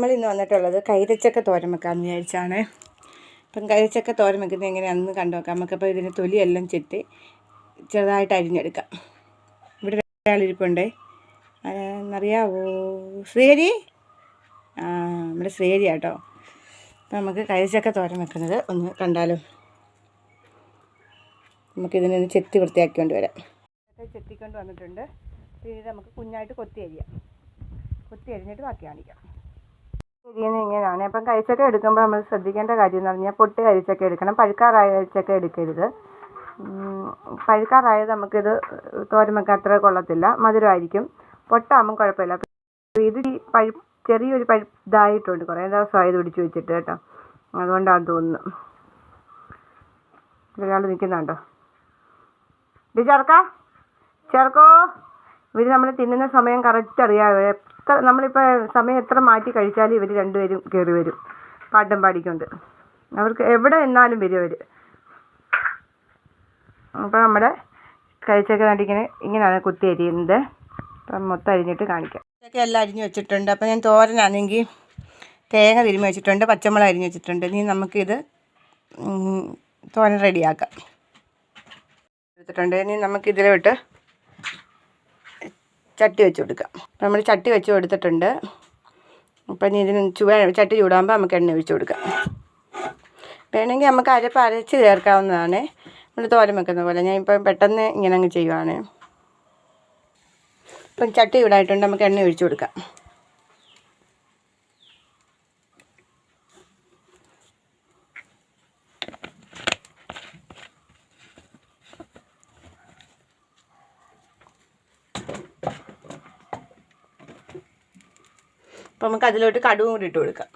നമ്മളിന്ന് വന്നിട്ടുള്ളത് കൈതച്ചക്ക തോരൻ വെക്കാമെന്ന് വിചാരിച്ചാണ്. അപ്പം കൈതച്ചക്ക തോരൻ വെക്കുന്നത് എങ്ങനെയാണെന്ന് കണ്ടു നോക്കാം. നമുക്കപ്പോൾ ഇതിന് തൊലിയെല്ലാം ചെത്തി ചെറുതായിട്ട് അരിഞ്ഞെടുക്കാം. ഇവിടെ ഒരാളിരിപ്പുണ്ട്. എന്നറിയാവോ ശ്രീഹരി? ആ നമ്മുടെ ശ്രീഹരി കേട്ടോ അപ്പം നമുക്ക് കൈതച്ചക്ക തോരൻ വെക്കുന്നത് ഒന്ന് കണ്ടാലോ? നമുക്കിതിനെ ഒന്ന് ചെത്തി വൃത്തിയാക്കിക്കൊണ്ട് വരാം. ചെത്തിക്കൊണ്ട് വന്നിട്ടുണ്ട്. ഇത് നമുക്ക് കുഞ്ഞായിട്ട് കൊത്തി അരിയാം. കൊത്തി അരിഞ്ഞിട്ട് ബാക്കി കാണിക്കാം. അരിയുന്നത് ഇങ്ങനെയാണ്. അപ്പം കഴിച്ചൊക്കെ എടുക്കുമ്പോൾ നമ്മൾ ശ്രദ്ധിക്കേണ്ട കാര്യം എന്ന് പറഞ്ഞാൽ പൊട്ടി കഴിച്ചൊക്കെ എടുക്കണം. പഴുക്കാറായ കഴിച്ചൊക്കെ എടുക്കരുത്. പഴുക്കാറായ പഴുക്കാറായത് നമുക്കിത് തോരൻ വെക്കാൻ അത്ര കൊള്ളത്തില്ല. മധുരമായിരിക്കും. പൊട്ടാകുമ്പം കുഴപ്പമില്ല. ഇത് പഴു ചെറിയൊരു പഴു ഇതായിട്ടുണ്ട് കുറേ ദിവസമായി ഇത് പിടിച്ച് വെച്ചിട്ട് കേട്ടോ. അതുകൊണ്ടാണ് തോന്നുന്നു. ഒരാൾ നിൽക്കുന്നുണ്ടോ? ഇത് ചേർക്ക ചേർക്കോ ഇവർ നമ്മൾ തിന്നുന്ന സമയം കറക്റ്റ് അറിയാം എത്ര നമ്മളിപ്പോൾ സമയം എത്ര മാറ്റി കഴിച്ചാലും ഇവർ രണ്ടുപേരും കയറി വരും. പാട്ടും പാടിക്കൊണ്ട്. അവർക്ക് എവിടെ നിന്നാലും വരും അവർ അപ്പോൾ നമ്മുടെ കഴിച്ചൊക്കെ നടിങ്ങനെ ഇങ്ങനെയാണ് കുത്തി അരിയുന്നത്. അപ്പം മൊത്തം അരിഞ്ഞിട്ട് കാണിക്കാം. ഇതൊക്കെ എല്ലാം അരിഞ്ഞ് വെച്ചിട്ടുണ്ട്. അപ്പോൾ ഞാൻ തോരനാണെങ്കിൽ തേങ്ങ തിരുമ്മി വെച്ചിട്ടുണ്ട്. പച്ചമുളക് അരിഞ്ഞ് വെച്ചിട്ടുണ്ട്. ഇനി നമുക്കിത് തോരൻ റെഡിയാക്കാം. എടുത്തിട്ടുണ്ട്. ഇനി നമുക്കിതിലോട്ട് ചട്ടി വെച്ച് കൊടുക്കാം നമ്മൾ ചട്ടി വെച്ച് കൊടുത്തിട്ടുണ്ട്. അപ്പം ഇനി ഇതിന് ചുവ ചട്ടി ചൂടാകുമ്പോൾ നമുക്ക് എണ്ണ ഒഴിച്ച് കൊടുക്കാം. വേണമെങ്കിൽ നമുക്ക് അരപ്പ് അരച്ച് ചേർക്കാവുന്നതാണ്. നമ്മൾ തോരൻ വെക്കുന്ന പോലെ. ഞാൻ ഇപ്പം പെട്ടെന്ന് ഇങ്ങനെ അങ്ങ് ചെയ്യുവാണ്. ഇപ്പം ചട്ടി ചൂടായിട്ടുണ്ട്. നമുക്ക് എണ്ണ ഒഴിച്ച് കൊടുക്കാം. അപ്പം നമുക്ക് അതിലോട്ട് കടുവും കൂടി ഇട്ട് കൊടുക്കാം.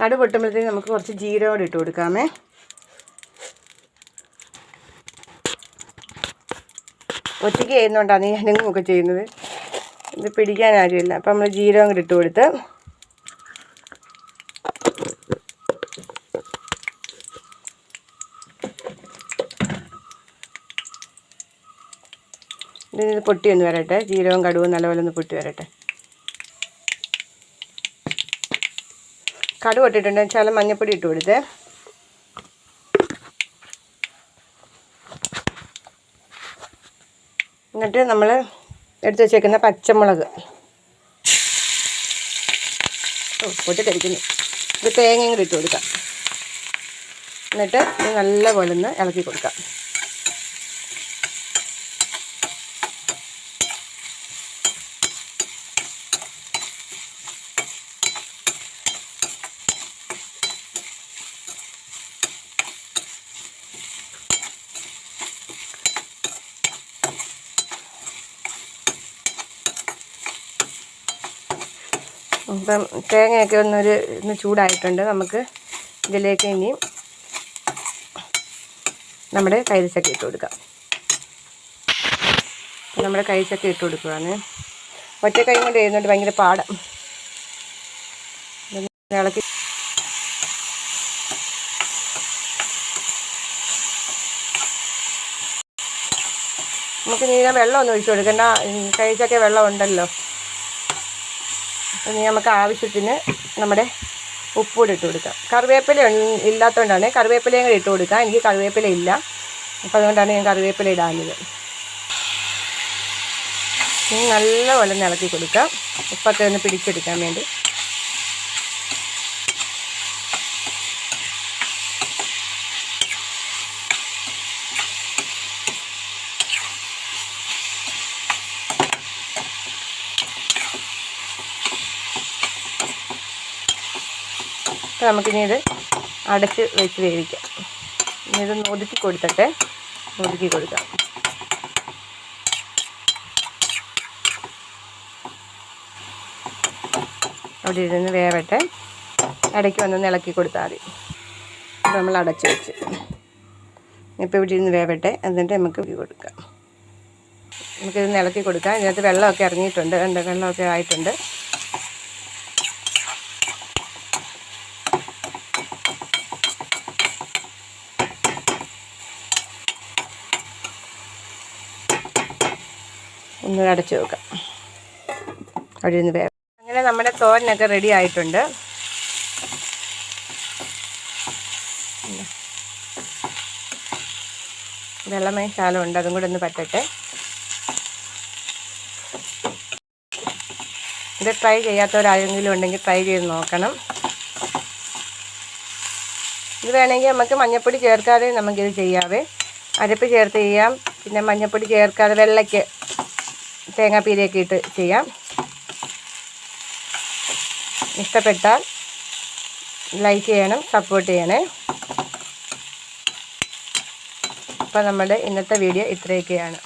കടു പൊട്ടുമ്പോഴത്തേക്ക് നമുക്ക് കുറച്ച് ജീരകം കൂടി ഇട്ട് കൊടുക്കാമേ. ഒറ്റയ്ക്ക് ചെയ്യുന്നതുകൊണ്ടാണ് ഞാനും ഒക്കെ ചെയ്യുന്നത്. ഇത് പിടിക്കാൻ ആരുമില്ല. അപ്പം നമ്മൾ ജീരകം കൂടി ഇട്ട് കൊടുത്ത് ഇത് പൊട്ടി ഒന്ന് വരട്ടെ. ജീരകവും കടുവും നല്ലപോലെ ഒന്ന് പൊട്ടി വരട്ടെ. കടു ഇട്ടിട്ടുണ്ട് വെച്ചാൽ മഞ്ഞപ്പൊടി ഇട്ട് കൊടുത്തേ. എന്നിട്ട് നമ്മൾ എടുത്ത് വെച്ചേക്കുന്ന പച്ചമുളക്. ഓ പൊട്ടിത്തെറിക്കുന്നു. ഇത് തേങ്ങയും കൂടി ഇട്ട് കൊടുക്കാം. എന്നിട്ട് നല്ലപോലെ ഒന്ന് ഇളക്കി കൊടുക്കാം. ഇപ്പം തേങ്ങയൊക്കെ ഒന്നൊരു ഒന്ന് ചൂടായിട്ടുണ്ട്. നമുക്ക് ഇതിലേക്ക് ഇനി നമ്മുടെ കൈതച്ചക്ക ഇട്ട് കൊടുക്കാം. നമ്മുടെ കൈച്ചക്ക ഇട്ട് കൊടുക്കുകയാണ് ഒറ്റ കൈ കൊണ്ട് ചെയ്യുന്നുണ്ട് ഭയങ്കര പാടം. ഇളക്കി നമുക്ക് നീന വെള്ളമൊന്നും ഒഴിച്ചു കൊടുക്കണ്ട. കഴിച്ചൊക്കെ വെള്ളം ഉണ്ടല്ലോ. ഇനി നമുക്ക് ആവശ്യത്തിന് നമ്മുടെ ഉപ്പൂടെ ഇട്ട് കൊടുക്കാം. കറിവേപ്പില ഇല്ലാത്തതുകൊണ്ടാണ് കറിവേപ്പിലയും കൂടി ഇട്ട് കൊടുക്കാം. എനിക്ക് കറിവേപ്പില ഇല്ല. അപ്പോൾ അതുകൊണ്ടാണ് ഞാൻ കറിവേപ്പില ഇടാഞ്ഞത്. ഇനി നല്ലപോലെ ഇളക്കി കൊടുക്കാം. ഉപ്പൊക്കെ ഒന്ന് പിടിച്ചെടുക്കാൻ വേണ്ടി. അപ്പോൾ നമുക്കിനി ഇത് അടച്ച് വെച്ച് വേവിക്കാം. ഇനി ഇത് ഒതുക്കി കൊടുത്തിട്ട് ഒതുക്കി കൊടുക്കാം. അവിടെ ഇരുന്ന് വേവട്ടെ. ഇടയ്ക്ക് വന്നൊന്ന് ഇളക്കി കൊടുത്താൽ മതി. അപ്പോൾ നമ്മൾ അടച്ച് വെച്ച്. ഇപ്പോൾ ഇവിടെ ഇരുന്ന് വേവട്ടെ. എന്നിട്ട് നമുക്ക് കൊടുക്കാം. നമുക്കിത് ഇളക്കി കൊടുക്കാം. ഇതിനകത്ത് വെള്ളമൊക്കെ ഇറങ്ങിയിട്ടുണ്ട്. എന്താ വെള്ളമൊക്കെ ആയിട്ടുണ്ട്. ഒന്ന് അടച്ചു വെക്കാം. അവിടെ നിന്ന് വേഗം അങ്ങനെ നമ്മുടെ തോരനൊക്കെ റെഡി ആയിട്ടുണ്ട്. വെള്ളമേ ശാലമുണ്ട് അതും കൂടെ ഒന്ന് പറ്റട്ടെ. ഇത് ട്രൈ ചെയ്യാത്തവരാരെങ്കിലും ഉണ്ടെങ്കിൽ ട്രൈ ചെയ്ത് നോക്കണം. ഇത് വേണമെങ്കിൽ നമുക്ക് മഞ്ഞപ്പൊടി ചേർക്കാതെ നമുക്കിത് ചെയ്യാവേ. അരപ്പ് ചേർത്ത് ചെയ്യാം. പിന്നെ മഞ്ഞപ്പൊടി ചേർക്കാതെ വെള്ളയ്ക്ക് തേങ്ങാപ്പീരയൊക്കെ ഇട്ട് ചെയ്യാം. ഇഷ്ടപ്പെട്ടാൽ ലൈക്ക് ചെയ്യണം സപ്പോർട്ട് ചെയ്യണേ അപ്പോൾ നമ്മുടെ ഇന്നത്തെ വീഡിയോ ഇത്രയൊക്കെയാണ്.